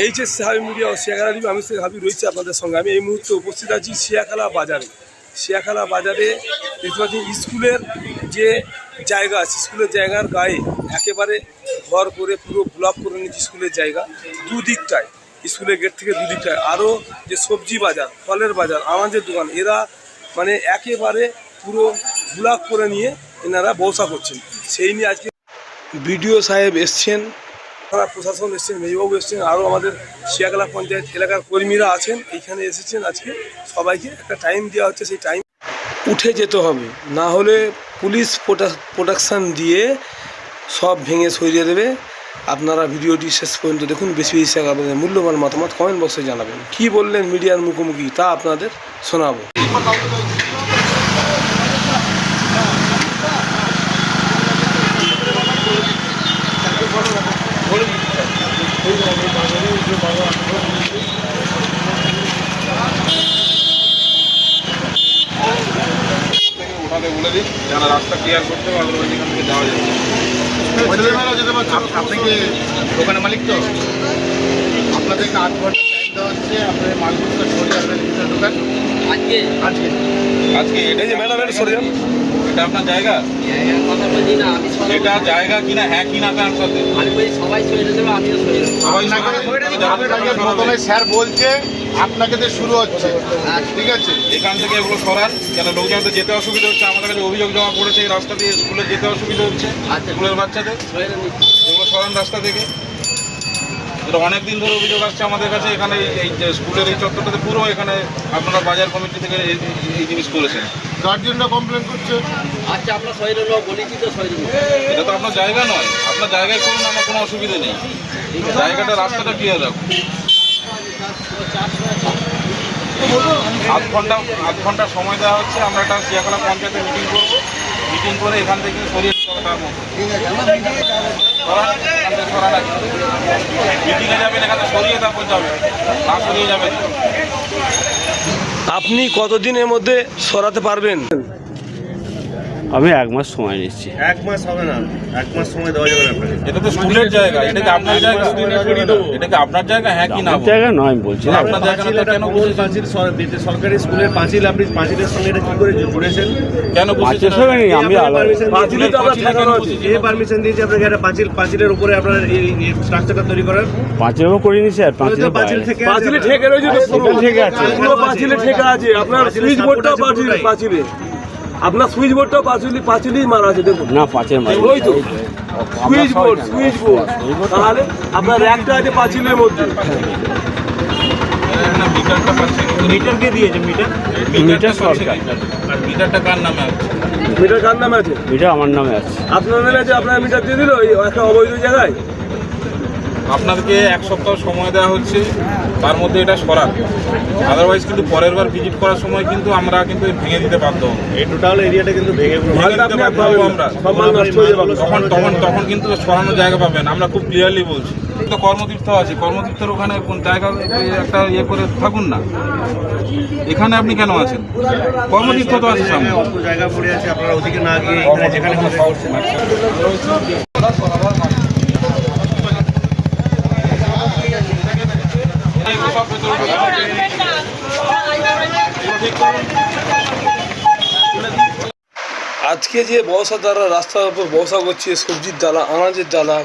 HS সাহাবি media ও Shiakhala TV আমি সে হাবি রয়েছে আপনাদের সঙ্গে। আমি এই মুহূর্তে উপস্থিত আছি শিয়াখালা বাজারে শিয়াখালা বাজারে দেখতে স্কুলের যে জায়গা আছে, স্কুলের জায়গার গায়ে একেবারে ঘর করে পুরো ব্লক করে নিচ্ছে স্কুলের জায়গা, দুদিকটায়, স্কুলের গেট থেকে দুদিকটায়। আরও যে সবজি বাজার, ফলের বাজার আমাদের দোকান, এরা মানে একেবারে পুরো ব্লক করে নিয়ে এনারা ব্যবসা করছেন। সেই নিয়ে আজকে বিডিও সাহেব এসছেন থানা প্রশাসন এসছেন, মেজবাবু এসছেন, আরও আমাদের শিয়াগলা পঞ্চায়েত এলাকার কর্মীরা আছেন, এইখানে এসেছেন আজকে। সবাইকে একটা টাইম দেওয়া হচ্ছে, সেই টাইম উঠে যেতে হবে। না হলে পুলিশ প্রোটেকশান দিয়ে সব ভেঙে সরিয়ে দেবে। আপনারা ভিডিওটি শেষ পর্যন্ত দেখুন, বেশি বেশি আপনাদের মূল্যবান মতামত কমেন্ট বক্সে জানাবেন। কি বললেন মিডিয়ার মুখোমুখি, তা আপনাদের শোনাবো ওঠাতে বলে দিই যারা ক্লিয়ার করতে পারব থেকে যাওয়া যাবে আপনি কি দোকানের মালিক তো? আপনাদেরকে আট ঘণ্টা টাইম দেওয়া হচ্ছে আপনাদের মালগুলো সরিয়ে আপনার দোকান। আজকে? আজকে। আজকে? এই যে ম্যাডাম এটা সরে এটা আপনার জায়গা? কথা বলছি না আমি সবাই এটা জায়গা কিনা হ্যাঁ কিনা তার সাথে আমি বলছি সবাই সরে দেবে আমিও সরে দেবো প্রথমে স্যার বলছে আপনাকে দিয়ে শুরু হচ্ছে ঠিক আছে? এখান থেকে এগুলো সরান কেন লোকজনদের যেতে অসুবিধা হচ্ছে। আমাদের কাছে অভিযোগ জমা পড়েছে এই রাস্তা দিয়ে স্কুলে যেতে অসুবিধা হচ্ছে আচ্ছা। স্কুলের বাচ্চাদের। এগুলো সরান রাস্তা থেকে। এটা অনেক দিন ধরে অভিযোগ আসছে আমাদের কাছে এখানে এই- যে স্কুলের এই চত্বরটাতে পুরো এখানে আপনারা বাজার কমিটি থেকে এই জিনিস করেছেন গার্জিয়ানরা কমপ্লেন করছে। আচ্ছা আপনার সরে দেবো বলেছি তো দেবো এটা তো আপনার জায়গা নয়। আপনার জায়গায় করুন আমার কোনো অসুবিধা নেই। জায়গাটা রাস্তাটা ক্লিয়ার রাখুন। আধ ঘণ্টা আধ ঘণ্টা সময় দেওয়া হচ্ছে। আমরা একটা সিয়াখালা পঞ্চায়েতে মিটিং করব। মিটিং করে এখান থেকে সরিয়ে। মিটিংয়ে যাবেন এখানে সরিয়ে তারপর যাবেন না সরিয়ে যাবেন। আপনি কতদিনের মধ্যে সরাতে পারবেন? আমি এক মাস সময় নিচ্ছি। এক মাস হবে না এক মাস সময় দেওয়া যাবে না এটা তো স্কুলের জায়গা এটা কি আপনার জায়গা? এটা কি আপনার জায়গা? হ্যাঁ কি না আমার জায়গা নয় আমি বলছি। আপনার জায়গা না কেন পাঁচিল সর- সরকারি স্কুলের পাঁচিল আপনি পাঁচিলের সঙ্গে এটা কি করে জুড়েছেন? কেন বসেছেন আমি আপনার পাঁচিলে তো আপনার ঠেকানো কেন যে পারমিশন দিয়েছে আপনাকে একটা পাঁচিল পাঁচিলের উপরে আপনার এই স্ট্রাকচারটা তৈরি করার পাঁচেরও করিনি স্যার পাঁচিল পাঁচিল থেকে পাঁচিলে ঠেকে রয়েছে তো পুরো। ঠেকে আছে। পুরো পাঁচিলে ঠেকা আছে। আপনার সুইচ আছে পাঁচিল। পাঁচিলে। আপনার সুইচ বোর্ডটাও পাঁচিলি পাঁচিলেই মারা আছে দেখুন। না পাঁচের মাঝে ওই তো। সুইচ বোর্ড সুইচ বোর্ড তাহলে আপনার র্যাকটা আছে পাঁচিলের মধ্যে। না, মিটারটা পাচ্ছেন মিটার কে দিয়েছে মিটার মিটারটা সরকার। আর মিটারটা কার নামে আছে? মিটার কার নামে আছে? এটা আমার নামে আছে। আপনার নামে আছে আপনার মিটার দিয়ে দিল একটা অবৈধ জায়গায়? আপনাদেরকে এক সপ্তাহ সময় দেওয়া হচ্ছে তার মধ্যে এটা সরান। আদারওয়াইজ কিন্তু পরের বার ভিজিট করার সময় কিন্তু আমরা কিন্তু ভেঙে দিতে বাধ্য এই টোটাল এরিয়াটা কিন্তু ভেঙে দিতে বাধ্য হব আমরা। তখন তখন তখন কিন্তু সরানোর জায়গা পাবেন। আমরা খুব ক্লিয়ারলি বলছি। তো কর্মতীর্থ আছে। কর্মতীর্থের ওখানে কোন জায়গা একটা ইয়ে করে থাকুন না। এখানে আপনি কেন আছেন? কর্মতীর্থ তো আছে সামনে। জায়গা পড়ে আছে। আপনারা ওদিকে না গিয়ে এখানে যেখানে আজকে যে বর্ষা দ্বারা রাস্তার উপর বর্ষা করছে, সবজির ডালা, আনাজের ডালা,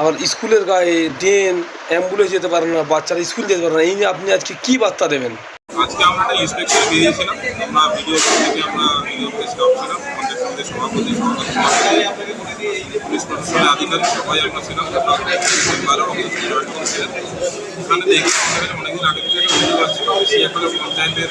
আবার স্কুলের গায়ে ড্রেন, অ্যাম্বুলেন্স যেতে পারে না, বাচ্চারা স্কুল যেতে পারে না, এই নিয়ে আপনি আজকে কি বার্তা দেবেন? আজকে আমরা একটা ইন্সপেকশনে আমরা ভিডিও থেকে আমরা ভিডিও পঞ্চায়েত সমিতির সভাপতি পুলিশ প্রশাসনের আধিকারিক সবাই আমরা ছিলাম। আমাদের আমাদের আগে থেকে পঞ্চায়েতের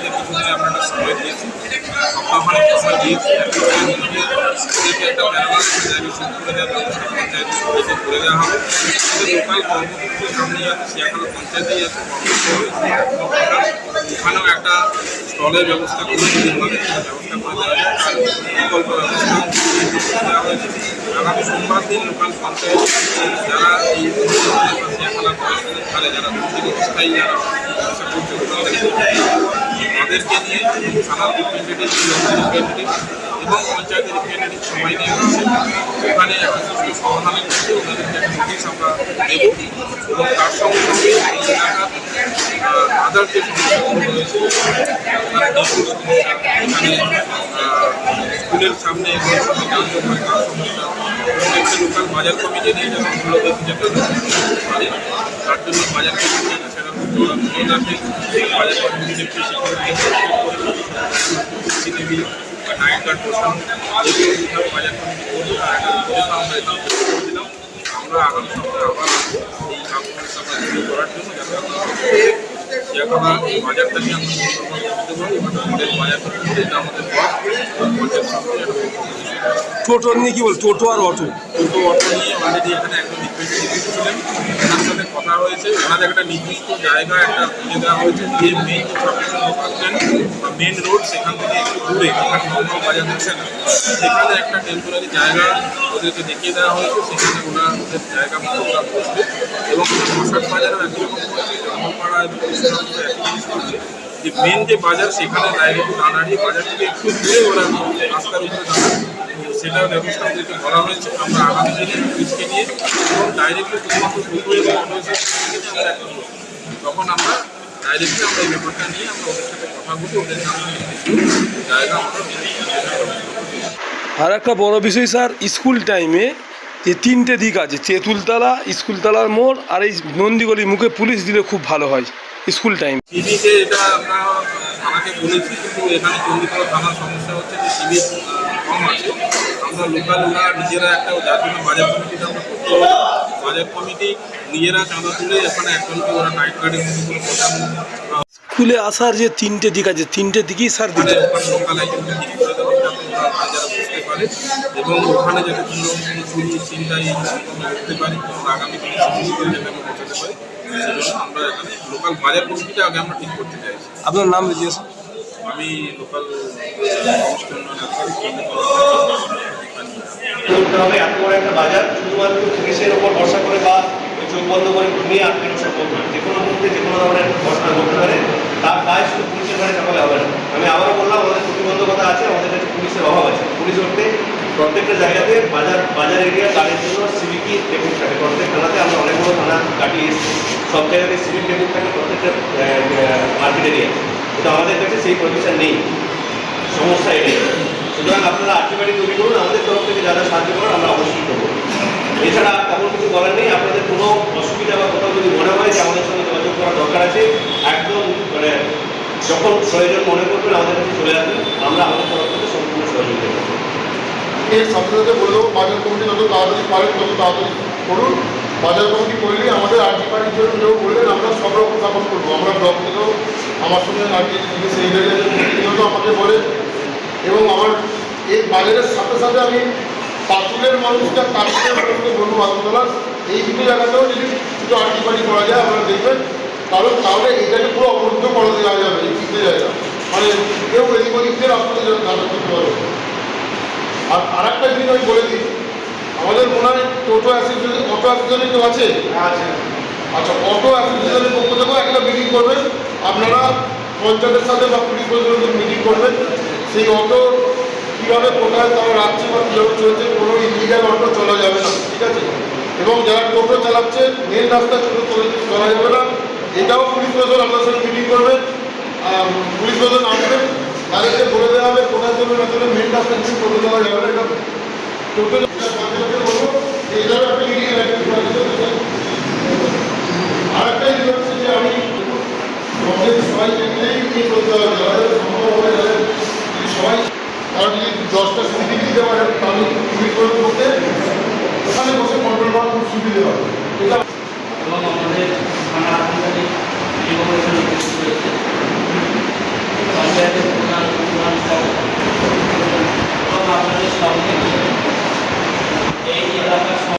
আমরা একটা সময় করে করে ওখানেও একটা স্টলের ব্যবস্থা করে ব্যবস্থা করে দেওয়া হয়েছে আগামী সোমবার দিন যারা এই শিয়াখালা পয়সা যারা অবস্থায় যারা ব্যবসা তাদেরকে নিয়ে থানার রিপ্রেজেন্টেটিভ রিপ্রেজেন্টেটিভ এবং পঞ্চায়েতের রিপ্রেজেন্টেটিভ সবাই নিয়ে আসছে ওখানে একটা সুষ্ঠু সমাধান করছে ওনাদেরকে একটা নোটিশ আমরা দেব এবং তার সঙ্গে সঙ্গে এই এলাকার রয়েছে স্কুলের সামনে যে সমস্ত যানজট হয় তার সমস্যা প্রত্যেকটা লোকাল বাজার কমিটি নিয়ে যখন ভালো দেখতে যাতে পারে। তার জন্য বাজার কমিটি সেরকম জোর আছে বাজার কমিটি সেফটি সিকিউরিটি বা নাইট গার্ড বসানো যেগুলো বিভাগ বাজার কমিটি করবে তার একটা রূপরেখা আমরা এখানে তৈরি করে দিলাম আমরা আগামী সপ্তাহে আবার আসব এই কাজগুলো আমরা শুরু করার জন্য আমাদের বাজার একটা টোটো নিয়ে কি বল টোটো আর অটো? টোটো অটো নিয়ে অলরেডি এখানে একজন রিপ্রেজেন্টেটিভ ছিলেন। সাথে হয়েছে। ওনাদের একটা নির্দিষ্ট জায়গা একটা খুঁজে দেওয়া হয়েছে। যে মেন বা মেন রোড সেখান থেকে একটু দূরে, যেখানে নর্মাল বাজার হচ্ছে না সেখানে একটা টেম্পোরারি জায়গা ওদেরকে দেখিয়ে দেওয়া হয়েছে। সেখানে ওরা ওদের জায়গা মতো বসবে এবং মশার বাজারও একই হয়েছে এবং করছে, যে মেন যে বাজার সেখানে ডাইরেক্ট না দাঁড়িয়ে বাজার থেকে একটু দূরে ওরা রাস্তার উপরে দাঁড়ায় সেটার ব্যবস্থা ওদেরকে হয়েছে। আমরা আগামী দিনে পুলিশকে নিয়ে এবং ডাইরেক্টলি শুধুমাত্র এবং তখন আমরা ডাইরেক্টলি আমরা এই ব্যাপারটা নিয়ে আমরা ওদের সাথে কথা বলি আমরা জায়গা আমরা আর একটা বড় বিষয় স্যার স্কুল টাইমে যে তিনটে দিক আছে তেঁতুলতলা স্কুলতলার মোড় আর এই নন্দীগলির মুখে পুলিশ দিলে খুব ভালো হয় স্কুল টাইম সিভিতে এটা আমরা থানাকে বলেছি কিন্তু এখানে চণ্ডীতলা থানার সমস্যা হচ্ছে যে সিভি কম আছে। আমরা লোকাল ওরা নিজেরা একটা যার জন্য বাজার কমিটিটা আমরা করতে বাজার কমিটি নিজেরা চাঁদা তুলে এখানে একজনকে ওরা নাইট আহ, স্কুলে আসার যে তিনটে দিক আছে তিনটে দিকেই স্যার দিতে বাজারে বুঝতে পারে। এবং ওখানে যাতে কোনো কোনো চুরি করতে পারি এবং আগামী দিনে যাতে আমরা বোঝাতে পারি। সেজন্য আমরা এখানে লোকাল বাজার কমিটিটা আগে আমরা ঠিক করতে চাইছি। আপনার নাম রেজিস্ট্রেশন আমি লোকাল উন্নয়ন চন্দ্রকলা করতে হবে। এত বড় একটা বাজার, শুধুমাত্র পুলিশের ওপর ভরসা করে বা চোখ বন্ধ করে ঘুমিয়ে আটকানো সম্ভব নয় যে কোনো মুহূর্তে যে কোনো ধরনের ঘটনা ঘটতে পারে, তার দায় শুধু পুলিশের ঘরে চাপালে হবে না। আমি আবারও বললাম, আমাদের প্রতিবন্ধকতা আছে, আমাদের কাছে পুলিশের অভাব আছে। পুলিশ করতে প্রত্যেকটা জায়গাতে বাজার বাজার এরিয়া তাদের জন্য সিভিকি টেবিল থাকে। প্রত্যেক থানাতে আমরা অনেকগুলো থানা কাটিয়ে এসেছি। সব জায়গাতে সিভিক টেবিল থাকে, প্রত্যেকটা মার্কেট এরিয়া কিন্তু আমাদের কাছে সেই পারমিশন নেই সমস্যা এটাই সুতরাং আপনারা আর্টিবাড়ি তৈরি করুন আমাদের তরফ থেকে যারা সাহায্য করার আমরা অবশ্যই করব। এছাড়া তেমন কিছু বলার নেই। আপনাদের কোনো অসুবিধা বা কোথাও যদি মনে হয় যে আমাদের সঙ্গে যোগাযোগ করার দরকার আছে, একদম মানে যখন প্রয়োজন মনে করবেন, আমাদের কাছে চলে আসবেন। আমরা আমাদের তরফ থেকে সম্পূর্ণ সহযোগিতা করব। এর সাথে সাথে বললেও বাজার কমিটি যত তাড়াতাড়ি পারেন তত তাড়াতাড়ি করুন। বাজার কমিটি করলে আমাদের আর্টি পার্টির জন্য যেও আমরা সব রকম সাপোর্ট করব। আমরা ব্লক থেকেও আমার সঙ্গে সেই তো আমাকে বলে, এবং আমার এই বাজারের সাথে সাথে আমি পাতুলের মানুষটা কাতুলের মানুষকে বলব বাতুতলার এই দুটো জায়গাতেও যদি দুটো আর্টি পার্টি করা যায় আপনারা দেখবেন। কারণ তাহলে এটাকে পুরো অবরুদ্ধ করা দেওয়া যাবে এই তিনটে জায়গা। মানে কেউ এদিক ওদিক দিয়ে আপনাদের যাতায়াত করতে পারবে। আর আর একটা জিনিস আমি বলে দিই। আমাদের মনে হয় টোটো অ্যাসোসিয়েশন অটো অ্যাসোসিয়েশন কেউ আছে? আছে। আচ্ছা অটো অ্যাসোসিয়েশনের পক্ষ থেকেও একটা মিটিং করবেন। আপনারা পঞ্চায়েতের সাথে বা পুলিশ প্রশাসনের মিটিং করবেন। সেই অটো কীভাবে কোথায় তারা রাখছে বা কীভাবে চলছে কোনো ইলিগাল অটো চলা যাবে না, ঠিক আছে? এবং যারা টোটো চালাচ্ছে, মেন রাস্তা ছোটো, চলা যাবে না। এটাও পুলিশ প্রশাসন আপনার সাথে মিটিং করবে। পুলিশ প্রশাসন আসবে, তাদেরকে বলে দেওয়া হবে কোথায় চলবে, না চলবে, মেন রাস্তা কিছু টোটো চলা যাবে না টোটো এইভাবে হচ্ছে যে আমি সবাই সবাই তারা দশটা সিটি দিতে পারে তাহলে চুরি করে করতে ওখানে বসে কন্ট্রোল করা খুব সুবিধে হবে। এটা এবং আমাদের থানা আধিকারিক নির্বাচন